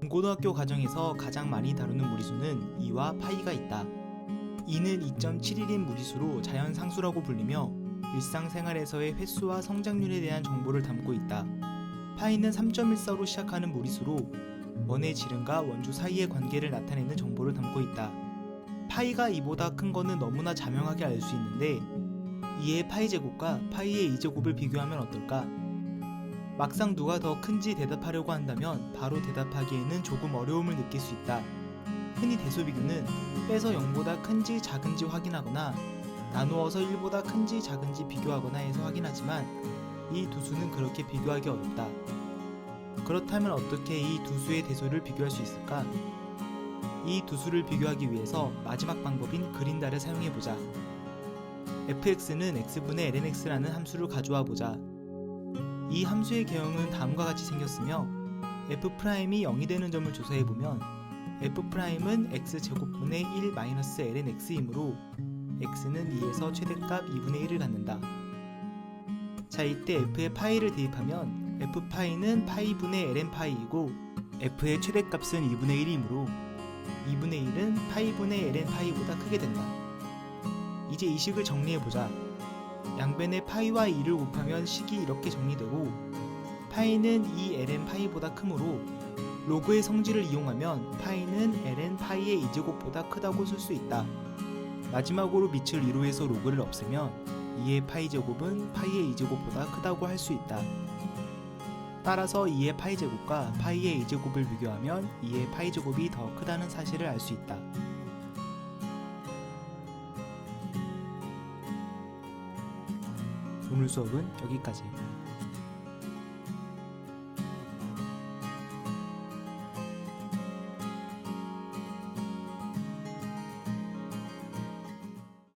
중고등학교 과정에서 가장 많이 다루는 무리수는 2와 파이가 있다. 2는 2.71인 무리수로 자연 상수라고 불리며 일상생활에서의 횟수와 성장률에 대한 정보를 담고 있다. 파이는 3.14로 시작하는 무리수로 원의 지름과 원주 사이의 관계를 나타내는 정보를 담고 있다. 파이가 2보다 큰 거는 너무나 자명하게 알 수 있는데 2의 파이 제곱과 파이의 2제곱을 비교하면 어떨까? 막상 누가 더 큰지 대답하려고 한다면 바로 대답하기에는 조금 어려움을 느낄 수 있다. 흔히 대소 비교는 빼서 0보다 큰지 작은지 확인하거나 나누어서 1보다 큰지 작은지 비교하거나 해서 확인하지만 이 두 수는 그렇게 비교하기 어렵다. 그렇다면 어떻게 이 두 수의 대소를 비교할 수 있을까? 이 두 수를 비교하기 위해서 마지막 방법인 그린다를 사용해 보자. fx는 x분의 lnx라는 함수를 가져와 보자. 이 함수의 개형은 다음과 같이 생겼으며 f'이 0이 되는 점을 조사해 보면 f'은 x제곱분의 1 마이너스 ln x이므로 x는 2에서 최대값 2분의 1을 갖는다. 자 이때 f의 파이를 대입하면 f파이는 파이분의 ln 파이이고 f의 최대값은 2분의 1이므로 2분의 1은 파이분의 ln 파이보다 크게 된다. 이제 이 식을 정리해보자. 양변에 파이와 2를 곱하면 식이 이렇게 정리되고 파이는 2 ln 파이보다 크므로 로그의 성질을 이용하면 파이는 ln 파이의 2제곱보다 크다고 쓸 수 있다. 마지막으로 밑을 2로 해서 로그를 없애면 2의 파이 제곱은 파이의 2제곱보다 크다고 할 수 있다. 따라서 2의 파이 제곱과 파이의 2제곱을 비교하면 2의 파이 제곱이 더 크다는 사실을 알 수 있다. 오늘 수업은 여기까지.